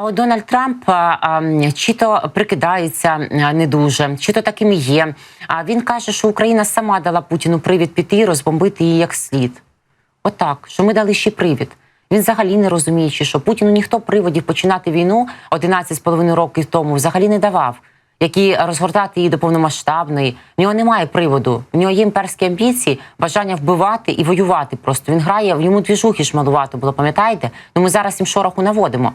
А от Дональд Трамп чи то прикидається не дуже, чи то таким і є. А він каже, що Україна сама дала Путіну привід піти і розбомбити її як слід. Отак, що ми дали ще привід. Він взагалі не розуміючи, що Путіну ніхто приводів починати війну 11,5 років тому взагалі не давав, які розгортати її до повномасштабної. В нього немає приводу. В нього є імперські амбіції, бажання вбивати і воювати. Просто він грає, в йому двіжухи ж малувато було, пам'ятаєте? Ну ми зараз їм шороху наводимо.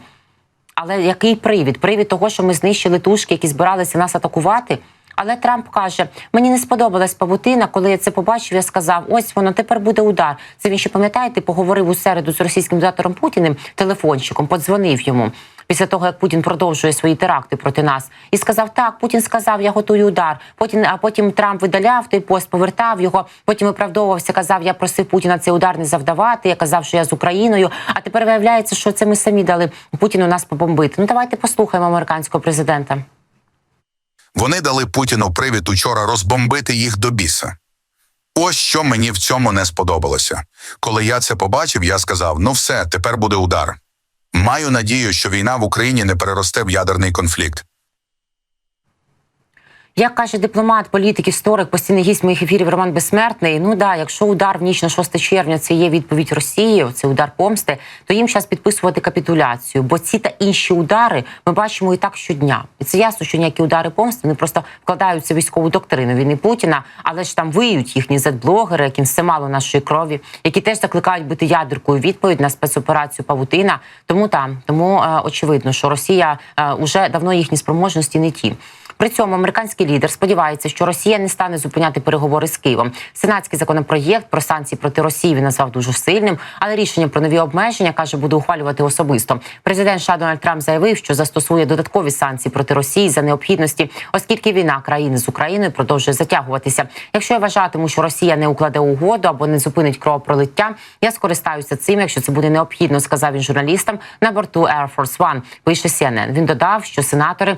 Але який привід? Привід того, що ми знищили тушки, які збиралися нас атакувати. Але Трамп каже: мені не сподобалась павутина. Коли я це побачив, я сказав: ось воно тепер буде удар. Це він ще пам'ятаєте, поговорив у середу з російським диктатором Путіним телефончиком, подзвонив йому. Після того, як Путін продовжує свої теракти проти нас, і сказав: так, Путін сказав, я готую удар. Потім, а потім Трамп видаляв той пост, повертав його. Потім виправдовувався, казав, я просив Путіна цей удар не завдавати. Я казав, що я з Україною. А тепер виявляється, що це ми самі дали Путіну нас побомбити. Ну давайте послухаємо американського президента. Вони дали Путіну привід учора розбомбити їх до біса. Ось що мені в цьому не сподобалося. Коли я це побачив, я сказав: ну все, тепер буде удар. Маю надію, що війна в Україні не переросте в ядерний конфлікт. Як каже дипломат, політик, історик, постійний гість моїх ефірів Роман Безсмертний. Ну да, якщо удар в ніч на 6 червня це є відповідь Росії, це удар помсти, то їм зараз підписувати капітуляцію. Бо ці та інші удари ми бачимо і так щодня. І це ясно, що ніякі удари помсти вони просто вкладаються в військову доктрину війни Путіна, але ж там виють їхні зет-блогери, яким все мало нашої крові, які теж закликають бити ядеркою відповідь на спецоперацію Павутина. Тому там тому е, очевидно, що Росія е, уже давно їхні спроможності не ті. При цьому американський лідер сподівається, що Росія не стане зупиняти переговори з Києвом. Сенатський законопроєкт про санкції проти Росії він назвав дуже сильним, але рішення про нові обмеження каже, буде ухвалювати особисто. Президент США Дональд Трамп заявив, що застосує додаткові санкції проти Росії за необхідності, оскільки війна країни з Україною продовжує затягуватися. Якщо я вважатиму, що Росія не укладе угоду або не зупинить кровопролиття, я скористаюся цим, якщо це буде необхідно, сказав він журналістам на борту Air Force One. Пише CNN. Він додав, що сенатори.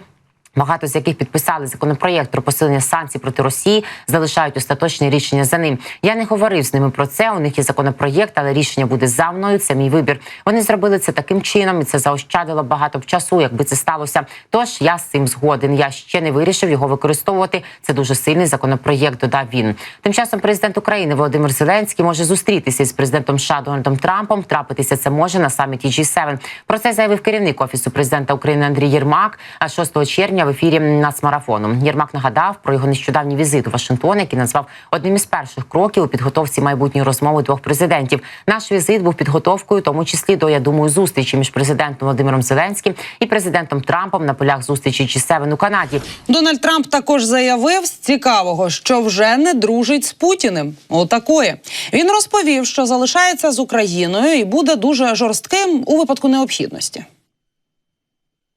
Багато з яких підписали законопроєкт про посилення санкцій проти Росії, залишають остаточне рішення за ним. Я не говорив з ними про це. У них є законопроєкт, але рішення буде за мною. Це мій вибір. Вони зробили це таким чином, і це заощадило багато часу, якби це сталося. Тож я з цим згоден. Я ще не вирішив його використовувати. Це дуже сильний законопроєкт. Додав він. Тим часом президент України Володимир Зеленський може зустрітися з президентом США Дональдом Трампом. Трапитися це може на саміті G7. Про це заявив керівник офісу президента України Андрій Єрмак. А 6 червня в ефірі нацмарафону. Єрмак нагадав про його нещодавній візит у Вашингтон, який назвав одним із перших кроків у підготовці майбутньої розмови двох президентів. Наш візит був підготовкою, тому числі до я думаю, зустрічі між президентом Володимиром Зеленським і президентом Трампом на полях зустрічі G7 у Канаді. Дональд Трамп також заявив з цікавого, що вже не дружить з Путіним. Отакої він розповів, що залишається з Україною і буде дуже жорстким у випадку необхідності.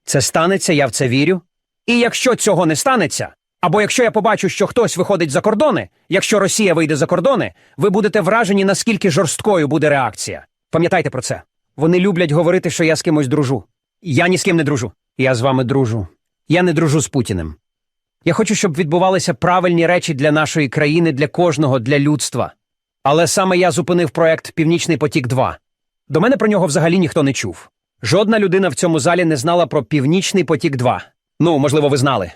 Це станеться, я в це вірю. І якщо цього не станеться, або якщо я побачу, що хтось виходить за кордони, якщо Росія вийде за кордони, ви будете вражені, наскільки жорсткою буде реакція. Пам'ятайте про це. Вони люблять говорити, що я з кимось дружу. Я ні з ким не дружу. Я з вами дружу. Я не дружу з Путіним. Я хочу, щоб відбувалися правильні речі для нашої країни, для кожного, для людства. Але саме я зупинив проект Північний потік 2 До мене про нього взагалі ніхто не чув. Жодна людина в цьому залі не знала про Північний потік 2 Ну, можливо, ви знали.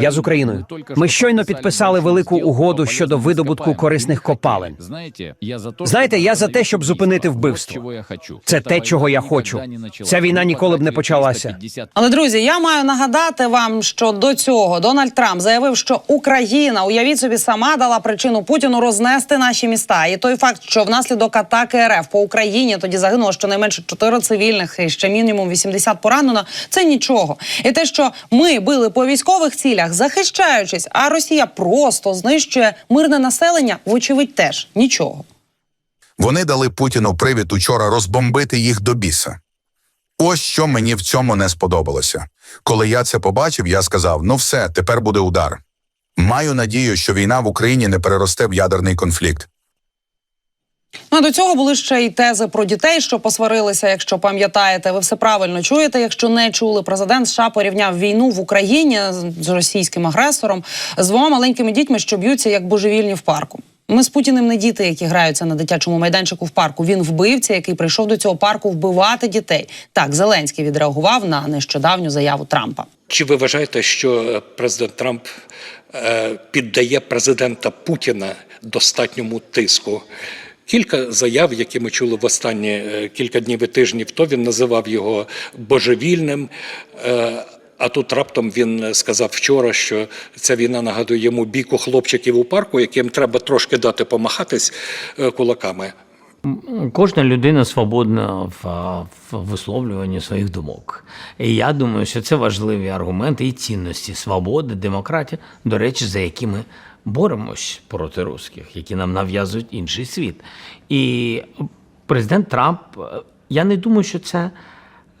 Я з Україною. Ми щойно підписали велику угоду щодо видобутку корисних копалин. Знаєте, я за те, Знаєте, я за те, щоб зупинити вбивство. Це те, чого я хочу. Ця війна ніколи б не почалася. Але друзі, я маю нагадати вам, що до цього Дональд Трамп заявив, що Україна, уявіть собі, сама дала причину Путіну рознести наші міста. І той факт, що внаслідок атаки РФ по Україні тоді загинуло щонайменше 4 цивільних і ще мінімум 80 поранено. Це нічого. І те, що ми били по військових цілях, захищаючись, а Росія просто знищує мирне населення, вочевидь, теж нічого. Вони дали Путіну привід учора розбомбити їх до біса. Ось що мені в цьому не сподобалося. Коли я це побачив, я сказав: ну все, тепер буде удар. Маю надію, що війна в Україні не переросте в ядерний конфлікт. Ну, а до цього були ще й тези про дітей, що посварилися. Якщо пам'ятаєте, ви все правильно чуєте. Якщо не чули, президент США порівняв війну в Україні з- з російським агресором з двома маленькими дітьми, що б'ються як божевільні в парку. Ми з Путіним не діти, які граються на дитячому майданчику в парку. Він вбивця, який прийшов до цього парку вбивати дітей. Так Зеленський відреагував на нещодавню заяву Трампа. Чи ви вважаєте, що е, президент Трамп е, піддає президента Путіна достатньому тиску? Кілька заяв, які ми чули в останні е, кілька днів і тижнів, то він називав його божевільним. е, А тут раптом він сказав вчора, що ця війна нагадує йому бійку хлопчиків у парку, яким треба трошки дати помахатись е, кулаками. Кожна людина свободна в, в висловлюванні своїх думок. І я думаю, що це важливі аргументи і цінності свободи, демократії, до речі, за які ми боремось проти русських, які нам нав'язують інший світ. І президент Трамп, е, я не думаю, що це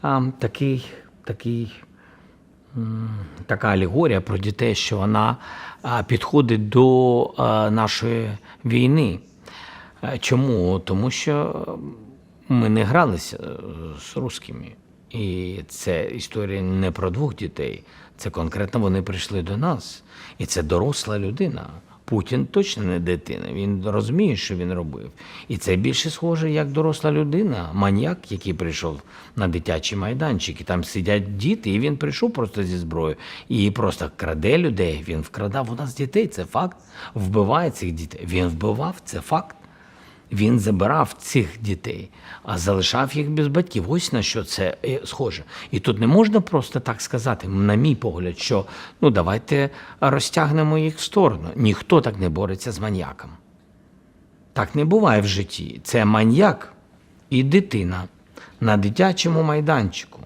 а, такий, такий така алегорія про дітей, що вона а, підходить до нашої війни. Е, Чому? Тому що ми не гралися е, з русскими. І це історія не про двох дітей. Це конкретно вони прийшли до нас. І це доросла людина. Путін точно не дитина. Він розуміє, що він робив. І це більше схоже як доросла людина, маньяк, який прийшов на дитячий майданчик. І там сидять діти, і він прийшов просто зі зброєю і просто краде людей. Він вкрадав у нас дітей. Це факт. Вбиває цих дітей. Він вбивав, це факт. Він забирав цих дітей, а залишав їх без батьків. Ось на що це е, схоже. І тут не можна просто так сказати, на мій погляд, що ну давайте розтягнемо їх в сторону. Ніхто так не бореться з маньяком. Так не буває в житті. Це маньяк і дитина на дитячому майданчику.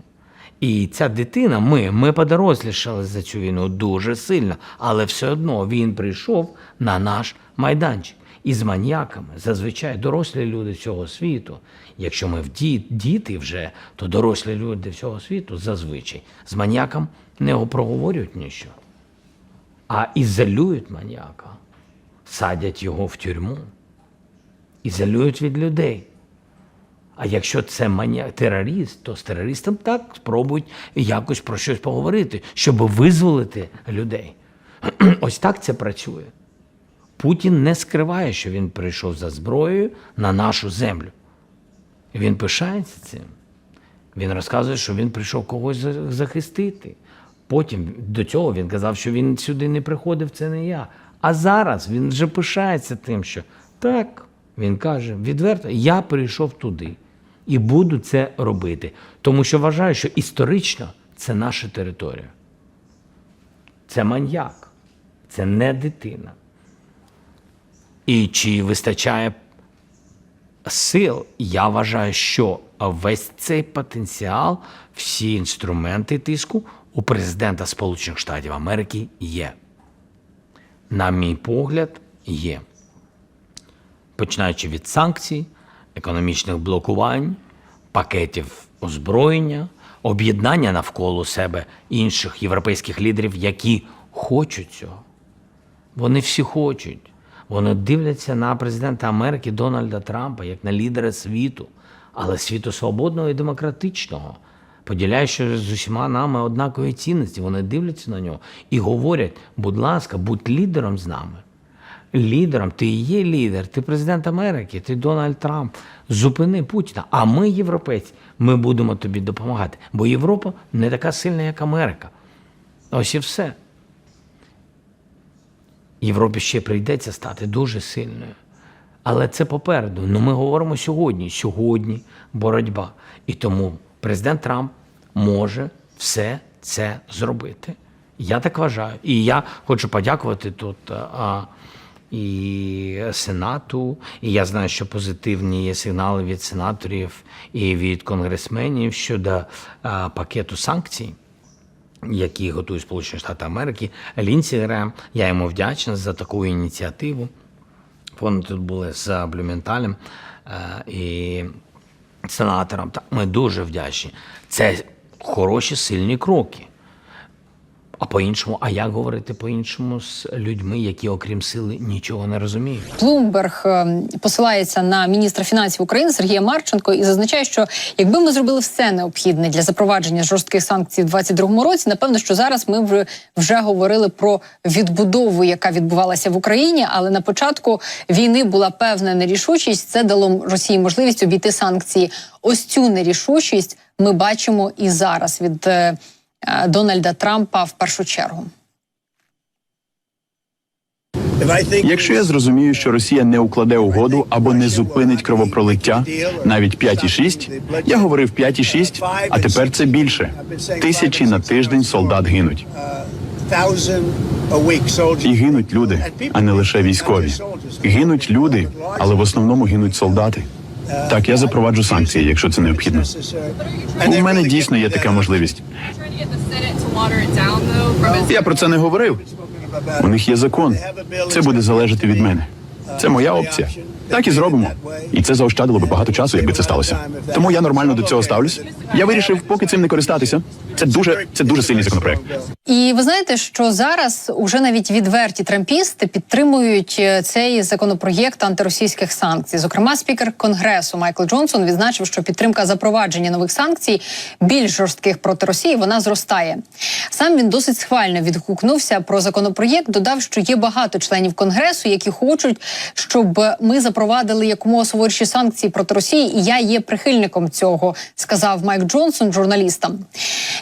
І ця дитина, ми, ми подорослішали за цю війну дуже сильно, але все одно він прийшов на наш майданчик. І з маньяками зазвичай дорослі люди цього світу. Якщо ми в ді- діти вже, то дорослі люди всього світу зазвичай з маньяком не проговорюють нічого, а ізолюють маньяка, садять його в тюрму, ізолюють від людей. А якщо це маніак, терорист, то з терористом так спробують якось про щось поговорити, щоб визволити людей. Ось так це працює. Путін не скриває, що він прийшов за зброєю на нашу землю. Він пишається цим. Він розказує, що він прийшов когось захистити. Потім до цього він казав, що він сюди не приходив, це не я. А зараз він вже пишається тим, що так, він каже відверто, я прийшов туди і буду це робити. Тому що вважаю, що історично це наша територія. Це маньяк, це не дитина. І чи вистачає сил, я вважаю, що весь цей потенціал, всі інструменти тиску у президента Сполучених Штатів Америки є. На мій погляд, є. Починаючи від санкцій, економічних блокувань, пакетів озброєння, об'єднання навколо себе інших європейських лідерів, які хочуть цього. Вони всі хочуть. Вони дивляться на президента Америки Дональда Трампа як на лідера світу, але світу свободного і демократичного. Поділяючи з усіма нами однакові цінності, вони дивляться на нього і говорять: будь ласка, будь лідером з нами. Лідером, ти є лідер, ти президент Америки, ти Дональд Трамп. Зупини Путіна. А ми, європейці, ми будемо тобі допомагати. Бо Європа не така сильна, як Америка. Ось і все. Європі ще прийдеться стати дуже сильною. Але це попереду. Ну ми говоримо сьогодні. Сьогодні боротьба. І тому президент Трамп може все це зробити. Я так вважаю. І я хочу подякувати тут а, і Сенату. І я знаю, що позитивні є сигнали від сенаторів і від конгресменів щодо а, пакету санкцій які готують Сполучені Штати Америки, Лінсі Грем. Я йому вдячна за таку ініціативу. Вони тут були з Блюменталем е, і сенатором. Ми дуже вдячні. Це хороші, сильні кроки. А по-іншому, а як говорити по-іншому з людьми, які, окрім сили, нічого не розуміють? Блумберг е, посилається на міністра фінансів України Сергія Марченко і зазначає, що якби ми зробили все необхідне для запровадження жорстких санкцій в 2022 році, напевно, що зараз ми вже, вже говорили про відбудову, яка відбувалася в Україні. Але на початку війни була певна нерішучість. Це дало Росії можливість обійти санкції. Ось цю нерішучість ми бачимо і зараз від е, Дональда Трампа в першу чергу. Якщо я зрозумію, що Росія не укладе угоду або не зупинить кровопролиття, навіть 5,6, я говорив 5,6, а тепер це більше. Тисячі на тиждень солдат гинуть. І гинуть люди, а не лише військові. Гинуть люди, але в основному гинуть солдати. Так, я запроваджу санкції, якщо це необхідно. У мене дійсно є така можливість. Я про це не говорив. У них є закон. Це буде залежати від мене. Це моя опція. Так і зробимо. І це заощадило би багато часу, якби це сталося. Тому я нормально до цього ставлюсь. Я вирішив, поки цим не користатися. Це дуже це дуже сильний законопроект. І ви знаєте, що зараз уже навіть відверті трампісти підтримують е, цей законопроєкт антиросійських санкцій. Зокрема, спікер конгресу Майкл Джонсон відзначив, що підтримка запровадження нових санкцій більш жорстких проти Росії вона зростає. Сам він досить схвально відгукнувся про законопроєкт. Додав, що є багато членів конгресу, які хочуть, щоб ми запровадили якомога суворіші санкції проти Росії. І я є прихильником цього, сказав Майк Джонсон журналістам.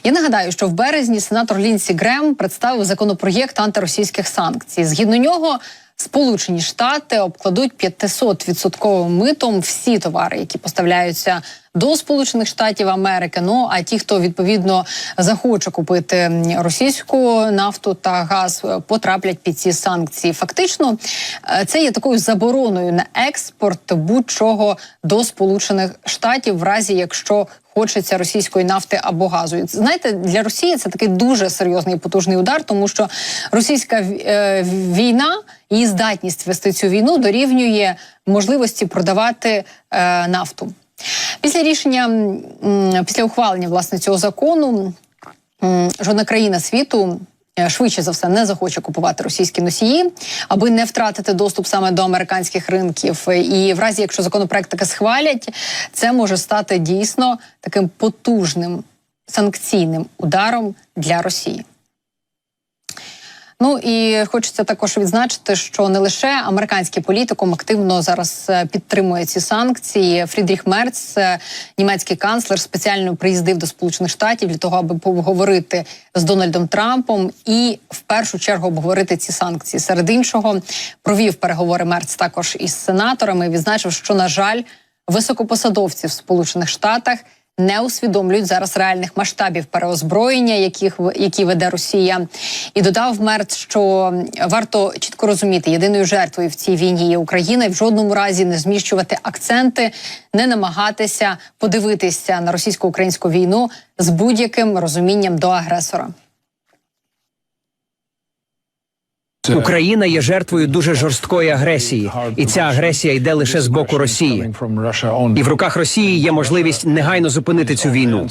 Я нагадаю, що в березні сенатор Лінсі Грем представив законопроєкт антиросійських санкцій. Згідно нього. Сполучені Штати обкладуть 500 відсотковим митом всі товари, які поставляються до Сполучених Штатів Америки. Ну а ті, хто відповідно захоче купити російську нафту та газ, е, потраплять під ці санкції. Фактично, е, це є такою забороною на експорт будь-чого до Сполучених Штатів, в разі якщо хочеться російської нафти або газу. І, Знаєте, для Росії це такий дуже серйозний потужний удар, тому що російська е, війна, її здатність вести цю війну дорівнює можливості продавати е, нафту. Після рішення, після ухвалення власне цього закону, жодна країна світу. Е, Швидше за все не захоче купувати російські носії, аби не втратити доступ саме до американських ринків. І в разі, якщо законопроект таке схвалять, це може стати дійсно таким потужним санкційним ударом для Росії. Ну і хочеться також відзначити, що не лише американський політикум активно зараз е, підтримує ці санкції. Фрідріх Мерц, е, німецький канцлер, спеціально приїздив до Сполучених Штатів для того, аби поговорити з Дональдом Трампом і в першу чергу обговорити ці санкції. Серед іншого провів переговори Мерц також із сенаторами. Відзначив, що на жаль, високопосадовці в Сполучених Штатах не усвідомлюють зараз реальних масштабів переозброєння, яких які веде Росія, і додав Мерт, що варто чітко розуміти, єдиною жертвою в цій війні є Україна, і в жодному разі не зміщувати акценти, не намагатися подивитися на російсько-українську війну з будь-яким розумінням до агресора. Україна є жертвою дуже жорсткої агресії, і ця агресія йде лише з боку Росії. І в руках Росії є можливість негайно зупинити цю війну.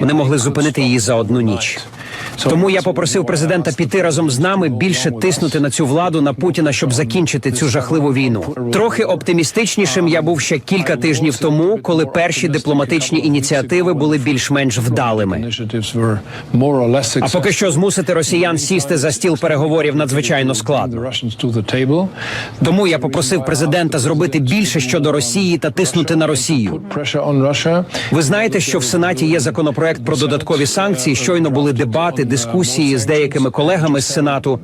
Вони могли зупинити її за одну ніч. Тому я попросив президента піти разом з нами більше тиснути на цю владу на Путіна, щоб закінчити цю жахливу війну. Трохи оптимістичнішим я був ще кілька тижнів тому, коли перші дипломатичні ініціативи були більш-менш вдалими. А поки що змусити росіян сісти за стіл переговорів надзвичайно складно. Тому я попросив президента зробити більше щодо Росії та тиснути на Росію. Ви знаєте, що в Сенаті є законопроект про додаткові санкції. Щойно були дебати, дискусії з деякими колегами з Сенату.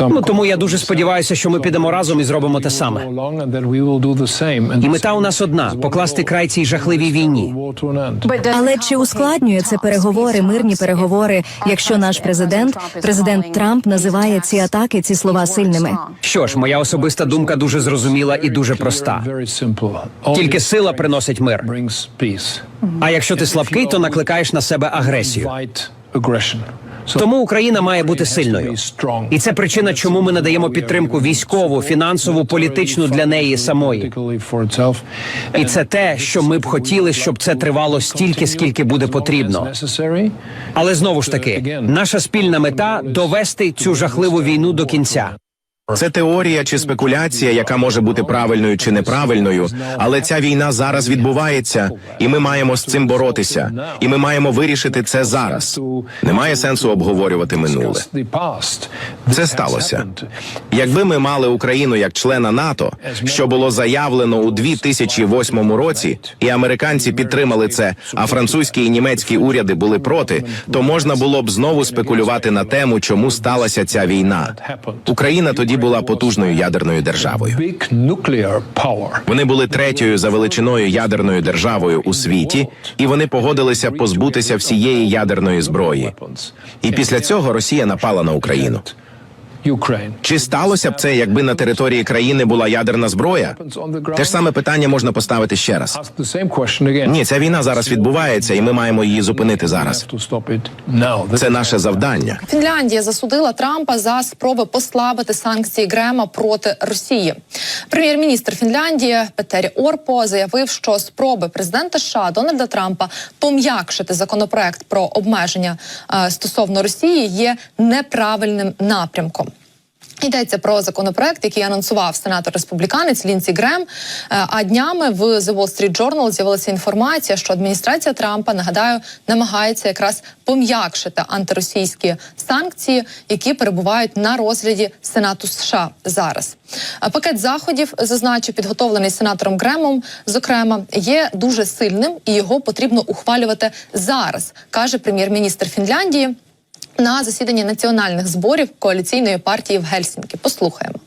Ну тому я дуже сподіваюся, що ми підемо разом і зробимо те саме. І мета у нас одна покласти край цій жахливій війні. Але чи ускладнює це переговори, мирні переговори, якщо наш президент, президент Трамп, називає ці атаки, ці слова сильними? Що ж, моя особиста думка дуже зрозуміла і дуже проста. Тільки сила приносить мир. А якщо ти слабкий, то накликаєш на себе агресію. Тому Україна має бути сильною. І це причина, чому ми надаємо підтримку військову, фінансову, політичну для неї самої. І це те, що ми б хотіли, щоб це тривало стільки, скільки буде потрібно. Але знову ж таки, наша спільна мета довести цю жахливу війну до кінця. Це теорія чи спекуляція, яка може бути правильною чи неправильною, але ця війна зараз відбувається, і ми маємо з цим боротися. І ми маємо вирішити це зараз. Немає сенсу обговорювати минуле. Це сталося. Якби ми мали Україну як члена НАТО, що було заявлено у 2008 році, і американці підтримали це, а французькі і німецькі уряди були проти, то можна було б знову спекулювати на тему, чому сталася ця війна. Україна тоді була потужною ядерною державою. Вони були третьою за величиною ядерною державою у світі, і вони погодилися позбутися всієї ядерної зброї. І після цього Росія напала на Україну. Чи сталося б це, якби на території країни була ядерна зброя? Те ж саме питання можна поставити ще раз. Ні, ця війна зараз відбувається, і ми маємо її зупинити зараз. Це наше завдання. Фінляндія засудила Трампа за спроби послабити санкції Грема проти Росії. Прем'єр-міністр Фінляндії Петері Орпо заявив, що спроби президента США Дональда Трампа пом'якшити законопроект про обмеження е, стосовно Росії є неправильним напрямком. Йдеться про законопроект, який анонсував сенатор республіканець Лінсі Грем. Е, А днями в The Wall Street Journal з'явилася інформація, що адміністрація Трампа нагадаю намагається якраз пом'якшити антиросійські санкції, які перебувають на розгляді Сенату США зараз. Пакет заходів зазначив, підготовлений сенатором Гремом, зокрема, є дуже сильним і його потрібно ухвалювати зараз, каже прем'єр-міністр Фінляндії на засіданні національних зборів коаліційної партії в Гельсінкі. Послухаємо.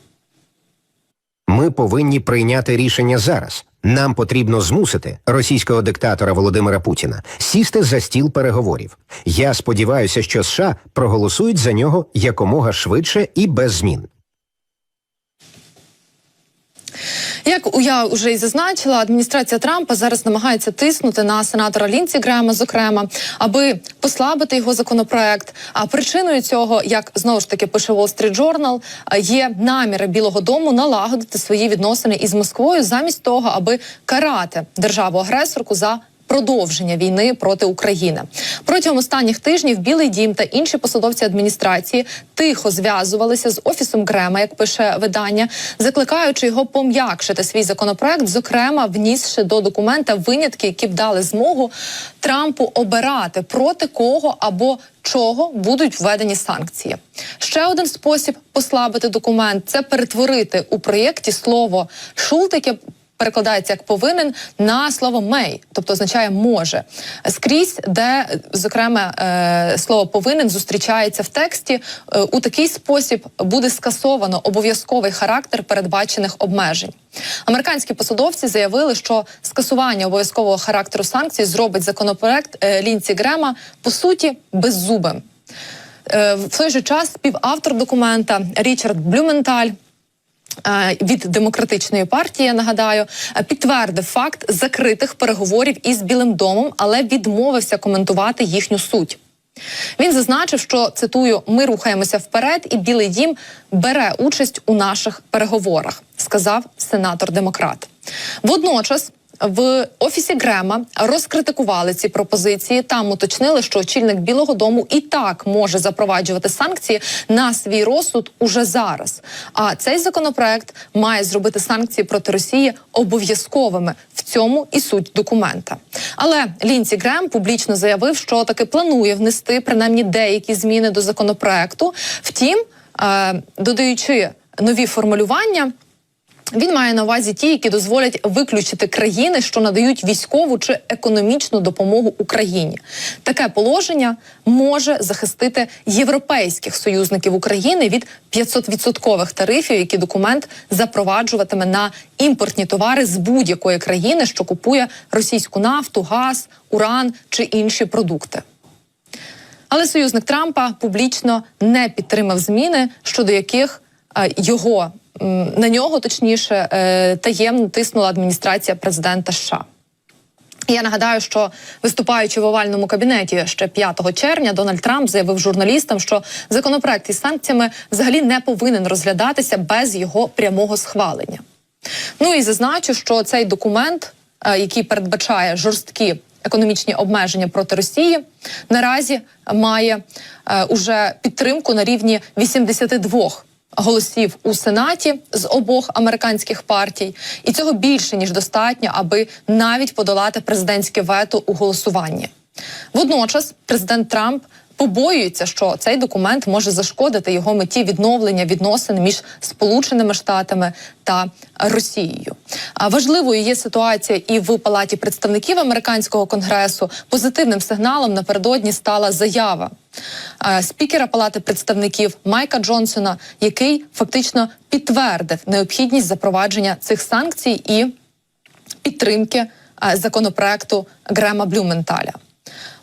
Ми повинні прийняти рішення зараз. Нам потрібно змусити російського диктатора Володимира Путіна сісти за стіл переговорів. Я сподіваюся, що США проголосують за нього якомога швидше і без змін. Як я вже і зазначила, адміністрація Трампа зараз намагається тиснути на сенатора Лінці Грема, зокрема, аби послабити його законопроект. А причиною цього, як знову ж таки пише Wall Street Journal, є наміри Білого Дому налагодити свої відносини із Москвою замість того, аби карати державу агресорку за. Продовження війни проти України протягом останніх тижнів Білий Дім та інші посадовці адміністрації тихо зв'язувалися з офісом Грема, як пише видання, закликаючи його пом'якшити свій законопроект, зокрема внісши до документа винятки, які б дали змогу Трампу обирати проти кого або чого будуть введені санкції. Ще один спосіб послабити документ це перетворити у проєкті слово шулт, перекладається як повинен на слово «may», тобто означає може скрізь, де зокрема е, слово повинен зустрічається в тексті. е, У такий спосіб буде скасовано обов'язковий характер передбачених обмежень. Американські посадовці заявили, що скасування обов'язкового характеру санкцій зробить законопроект е, Лінці Грема по суті беззубим. В той же час співавтор документа Річард Блюменталь від демократичної партії, я нагадаю, е, підтвердив факт закритих переговорів із Білим домом, але відмовився коментувати їхню суть. Він зазначив, що цитую: ми рухаємося вперед, і Білий Дім бере участь у наших переговорах, сказав сенатор-демократ. Водночас. В офісі Грема розкритикували ці пропозиції. Там уточнили, що очільник Білого Дому і так може запроваджувати санкції на свій розсуд уже зараз. А цей законопроект має зробити санкції проти Росії обов'язковими. В цьому і суть документа. Але Лінці Грем публічно заявив, що таки планує внести принаймні деякі зміни до законопроекту. Втім, е, додаючи нові формулювання. Він має на увазі ті, які дозволять виключити країни, що надають військову чи економічну допомогу Україні. Таке положення може захистити європейських союзників України від 500-відсоткових тарифів, які документ запроваджуватиме на імпортні товари з будь-якої країни, що купує російську нафту, газ, уран чи інші продукти. Але союзник Трампа публічно не підтримав зміни, щодо яких його на нього точніше е, таємно тиснула адміністрація президента США. Я нагадаю, що виступаючи в овальному кабінеті ще 5 червня, Дональд Трамп заявив журналістам, що законопроект із санкціями взагалі не повинен розглядатися без його прямого схвалення. Ну і зазначу, що цей документ, е, який передбачає жорсткі економічні обмеження проти Росії, наразі має е, уже підтримку на рівні 82 голосів у Сенаті з обох американських партій, і цього більше ніж достатньо, аби навіть подолати президентське вето у голосуванні. Водночас президент Трамп побоюється, що цей документ може зашкодити його меті відновлення відносин між Сполученими Штатами та Росією. Важливою є ситуація і в палаті представників американського конгресу. Позитивним сигналом напередодні стала заява е, спікера Палати представників Майка Джонсона, який фактично підтвердив необхідність запровадження цих санкцій і підтримки е, законопроекту Грема Блюменталя.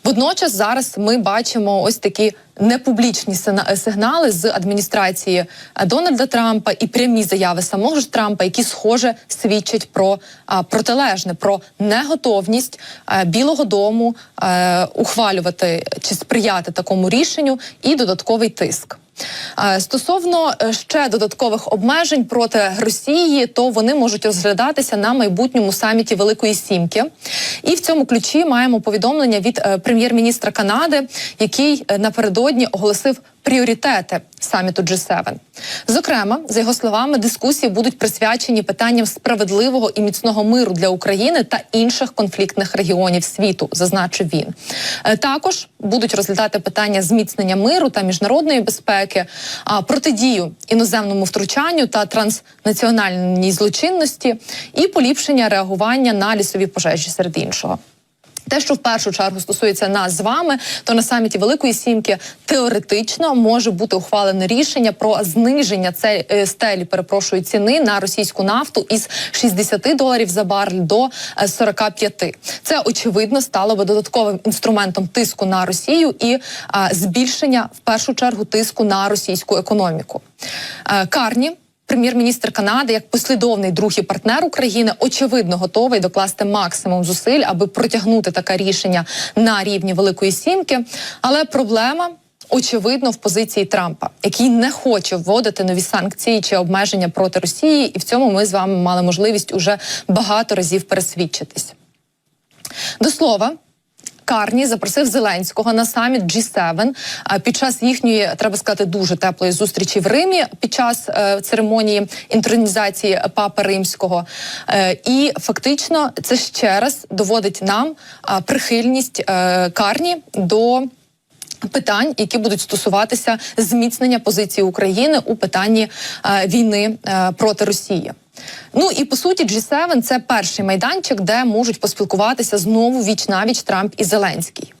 Водночас зараз ми бачимо ось такі непублічні сигнали з адміністрації е, Дональда Трампа і прямі заяви самого ж Трампа, які схоже свідчать про протилежне, про неготовність е, Білого Дому е, ухвалювати чи сприяти такому рішенню і додатковий тиск. Стосовно ще додаткових обмежень проти Росії, то вони можуть розглядатися на майбутньому саміті Великої Сімки. І в цьому ключі маємо повідомлення від е, прем'єр-міністра Канади, який е, напередодні оголосив пріоритети саміту G7. Зокрема, за його словами, дискусії будуть присвячені питанням справедливого і міцного миру для України та інших конфліктних регіонів світу, зазначив він. Е, Також будуть розглядати питання зміцнення миру та міжнародної безпеки, а, протидію іноземному втручанню та транснаціональній злочинності і поліпшення реагування на лісові пожежі серед іншого. Те, що в першу чергу стосується нас з вами, то на саміті Великої Сімки теоретично може бути ухвалене рішення про зниження це е, стелі, перепрошую, ціни на російську нафту із 60 доларів за барель до е, 45. Це очевидно стало би додатковим інструментом тиску на Росію і а, збільшення в першу чергу тиску на російську економіку. Е, Карні. Прем'єр-міністр Канади, як послідовний друг і партнер України, очевидно готовий докласти максимум зусиль, аби протягнути таке рішення на рівні Великої Сімки. Але проблема. Очевидно, в позиції Трампа, який не хоче вводити нові санкції чи обмеження проти Росії, і в цьому ми з вами мали можливість уже багато разів пересвідчитись. До слова. Карні запросив Зеленського на саміт G7 а, під час їхньої, треба сказати, дуже теплої зустрічі в Римі під час е, церемонії інтронізації Папи Римського. Е, і фактично це ще раз доводить нам прихильність е, Карні до. Питань, які будуть стосуватися зміцнення позиції України у питанні е, війни е, проти Росії. Ну і по суті, G7 – це перший майданчик, де можуть поспілкуватися знову віч навіч Трамп і Зеленський.